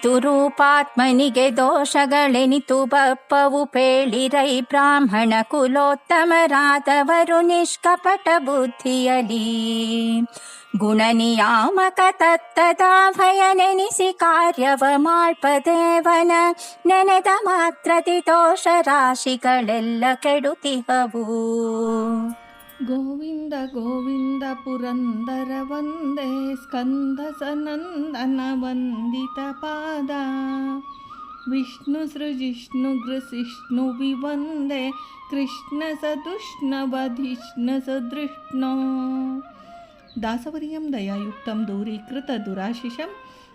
ಎನಿತು ರೂಪಾತ್ಮನಿಗೆ ದೋಷಗಳೆನಿತು ಬಪ್ಪವು ಪೇಳಿರೈ ಬ್ರಾಹ್ಮಣ ಕುಲೋತ್ತಮರಾದವರು ನಿಷ್ಕಪಟ ಬುದ್ಧಿಯಲಿ ಗುಣನಿಯಾಮಕ ತತ್ತದಾಭಯ ನೆನಿಸಿ ಕಾರ್ಯವ ಮಾಳ್ಪದೇವನ ನೆನೆದ ಮಾತ್ರದಿ ದೋಷ ರಾಶಿಗಳೆಲ್ಲ ಕೆಡುತಿಹವು ಗೋವಿಂದ ಗೋವಿಂದ ಪುರಂದರ ವಂದೇ ಸ್ಕಂದ ಸನಂದನ ವಂದಿತ ಪಾದ. ವಿಷ್ಣು ಸೃಜಿಷ್ಣು ಗೃಸಿಷ್ಣು ವಿವಂದೇ ಕೃಷ್ಣ ಸದುಷ್ಣವಧಿಷ್ಣು ಸದೃಷ್ಣೋ. ದಾಸವರಿಯಂ ದಯಾಯುಕ್ತಂ ದೂರೀಕೃತ ದುರಾಶಿಷಂ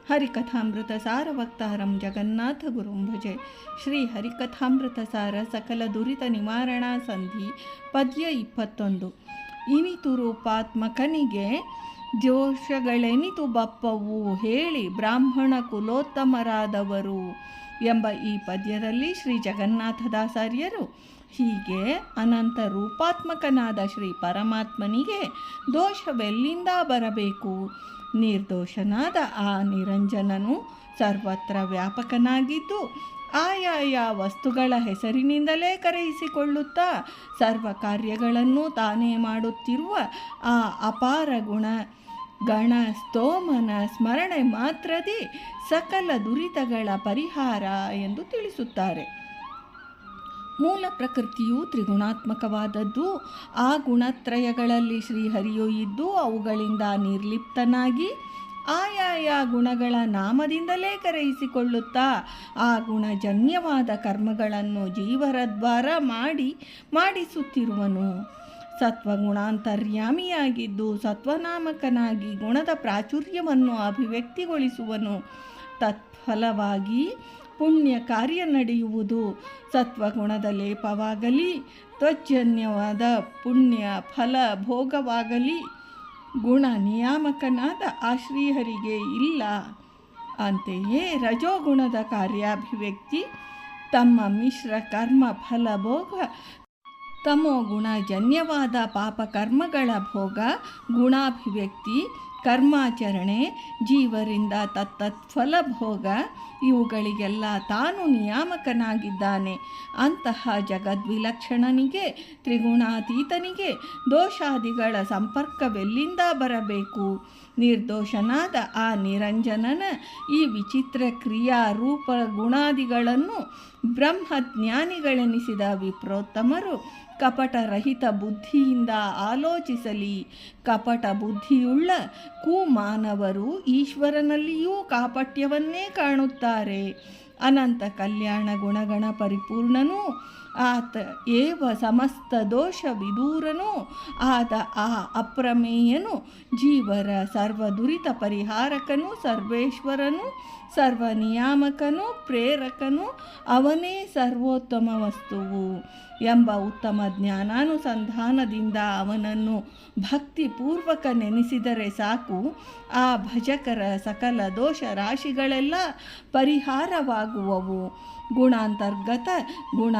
ಹರಿಕಥಾಮೃತ ಸಾರವಕ್ತಾರಂ ಜಗನ್ನಾಥ ಗುರುಂ ಭಜೆ. ಶ್ರೀ ಹರಿಕಥಾಮೃತ ಸಾರ ಇನಿತು ರೂಪಾತ್ಮಕನಿಗೆ ಜೋಷಗಳೆನಿತು ಬಪ್ಪವು ಹೇಳಿ ಬ್ರಾಹ್ಮಣ ಕುಲೋತ್ತಮರಾದವರು ಎಂಬ ಈ ಪದ್ಯದಲ್ಲಿ ಶ್ರೀ ಜಗನ್ನಾಥದಾಸಾರ್ಯರು ಹೀಗೆ ಅನಂತ ರೂಪಾತ್ಮಕನಾದ ಶ್ರೀ ಪರಮಾತ್ಮನಿಗೆ ದೋಷವೆಲ್ಲಿಂದ ಬರಬೇಕು? ನಿರ್ದೋಷನಾದ ಆ ನಿರಂಜನನು ಸರ್ವತ್ರ ವ್ಯಾಪಕನಾಗಿದ್ದು ಆಯಾಯ ವಸ್ತುಗಳ ಹೆಸರಿನಿಂದಲೇ ಕರೆಯಿಸಿಕೊಳ್ಳುತ್ತಾ ಸರ್ವ ಕಾರ್ಯಗಳನ್ನು ತಾನೇ ಮಾಡುತ್ತಿರುವ ಆ ಅಪಾರ ಗುಣ. ಗಣ ಸ್ತೋಮನ ಸ್ಮರಣೆ ಮಾತ್ರದಿ ಸಕಲ ದುರಿತಗಳ ಪರಿಹಾರ ಎಂದು ತಿಳಿಸುತ್ತಾರೆ. ಮೂಲ ಪ್ರಕೃತಿಯು ತ್ರಿಗುಣಾತ್ಮಕವಾದದ್ದು. ಆ ಗುಣತ್ರಯಗಳಲ್ಲಿ ಶ್ರೀಹರಿಯು ಇದ್ದು ಅವುಗಳಿಂದ ನಿರ್ಲಿಪ್ತನಾಗಿ ಆಯಾಯ ಗುಣಗಳ ನಾಮದಿಂದಲೇ ಕರೆಯಿಸಿಕೊಳ್ಳುತ್ತಾ ಆ ಗುಣಜನ್ಯವಾದ ಕರ್ಮಗಳನ್ನು ಜೀವರ ದ್ವಾರ ಮಾಡಿ ಮಾಡಿಸುತ್ತಿರುವನು. ಸತ್ವಗುಣಾಂತರ್ಯಾಮಿಯಾಗಿದ್ದು ಸತ್ವನಾಮಕನಾಗಿ ಗುಣದ ಪ್ರಾಚುರ್ಯವನ್ನು ಅಭಿವ್ಯಕ್ತಿಗೊಳಿಸುವನು. ತತ್ಫಲವಾಗಿ ಪುಣ್ಯ ಕಾರ್ಯ ನಡೆಯುವುದು. ಸತ್ವಗುಣದ ಲೇಪವಾಗಲಿ ತ್ವಜನ್ಯವಾದ ಪುಣ್ಯ ಫಲ ಭೋಗವಾಗಲಿ. ಗುಣ ನಿಯಾಮಕನಾದ ಆ ಶ್ರೀಹರಿಗೆ ಇಲ್ಲ. ಅಂತೆಯೇ ರಜೋಗುಣದ ಕಾರ್ಯಾಭಿವ್ಯಕ್ತಿ, ತಮ್ಮ ಮಿಶ್ರ ಕರ್ಮ ಫಲಭೋಗ ತಮೋ ಗುಣಜನ್ಯವಾದ ಪಾಪಕರ್ಮಗಳ ಭೋಗ, ಗುಣಾಭಿವ್ಯಕ್ತಿ ಕರ್ಮಾಚರಣೆ, ಜೀವರಿಂದ ತತ್ತತ್ ಫಲಭೋಗ, ಇವುಗಳಿಗೆಲ್ಲ ತಾನು ನಿಯಾಮಕನಾಗಿದ್ದಾನೆ. ಅಂತಹ ಜಗದ್ವಿಲಕ್ಷಣನಿಗೆ, ತ್ರಿಗುಣಾತೀತನಿಗೆ ದೋಷಾದಿಗಳ ಸಂಪರ್ಕವೆಲ್ಲಿಂದ ಬರಬೇಕು? ನಿರ್ದೋಷನಾದ ಆ ನಿರಂಜನನ ಈ ವಿಚಿತ್ರ ಕ್ರಿಯಾ ರೂಪ ಗುಣಾದಿಗಳನ್ನು ಬ್ರಹ್ಮಜ್ಞಾನಿಗಳೆನಿಸಿದ ವಿಪ್ರೋತ್ತಮರು ಕಪಟರಹಿತ ಬುದ್ಧಿಯಿಂದ ಆಲೋಚಿಸಲಿ. ಕಪಟ ಬುದ್ಧಿಯುಳ್ಳ ಕುಮಾನವರು ಈಶ್ವರನಲ್ಲಿಯೂ ಕಾಪಟ್ಯವನ್ನೇ ಕಾಣುತ್ತಾರೆ. ಅನಂತ ಕಲ್ಯಾಣ ಗುಣಗಣ ಪರಿಪೂರ್ಣನೂ ಆತ ಏವ ಸಮಸ್ತ ದೋಷ ವಿದೂರನು, ಆತ ಆ ಅಪ್ರಮೇಯನು, ಜೀವರ ಸರ್ವ ದುರಿತ ಪರಿಹಾರಕನು, ಸರ್ವೇಶ್ವರನು ಸರ್ವ ನಿಯಾಮಕನು ಪ್ರೇರಕನು, ಅವನೇ ಸರ್ವೋತ್ತಮ ವಸ್ತುವು ಎಂಬ ಉತ್ತಮ ಜ್ಞಾನಾನುಸಂಧಾನದಿಂದ ಅವನನ್ನು ಭಕ್ತಿಪೂರ್ವಕ ನೆನೆಸಿದರೆ ಸಾಕು. ಆ ಭಜಕರ ಸಕಲ ದೋಷ ರಾಶಿಗಳೆಲ್ಲ ಪರಿಹಾರವಾಗುವವು. ಗುಣಾಂತರ್ಗತ ಗುಣ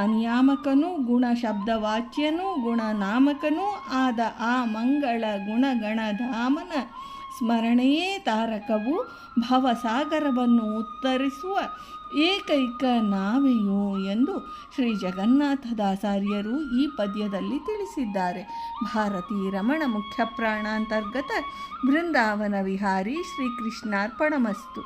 ಗುಣ ಶಬ್ದವಾಚ್ಯನೂ ಗುಣನಾಮಕನೂ ಆದ ಆ ಮಂಗಳ ಗುಣಗಣಧಾಮನ ಸ್ಮರಣೆಯೇ ತಾರಕವು, ಭವಸಾಗರವನ್ನು ಉತ್ತರಿಸುವ ಏಕೈಕ ನಾವೆಯೋ ಎಂದು ಶ್ರೀ ಜಗನ್ನಾಥದಾಸಾರ್ಯರು ಈ ಪದ್ಯದಲ್ಲಿ ತಿಳಿಸಿದ್ದಾರೆ. ಭಾರತೀ ರಮಣ ಮುಖ್ಯ ಪ್ರಾಣಾಂತರ್ಗತ ಬೃಂದಾವನ ವಿಹಾರಿ ಶ್ರೀಕೃಷ್ಣಾರ್ಪಣಮಸ್ತು.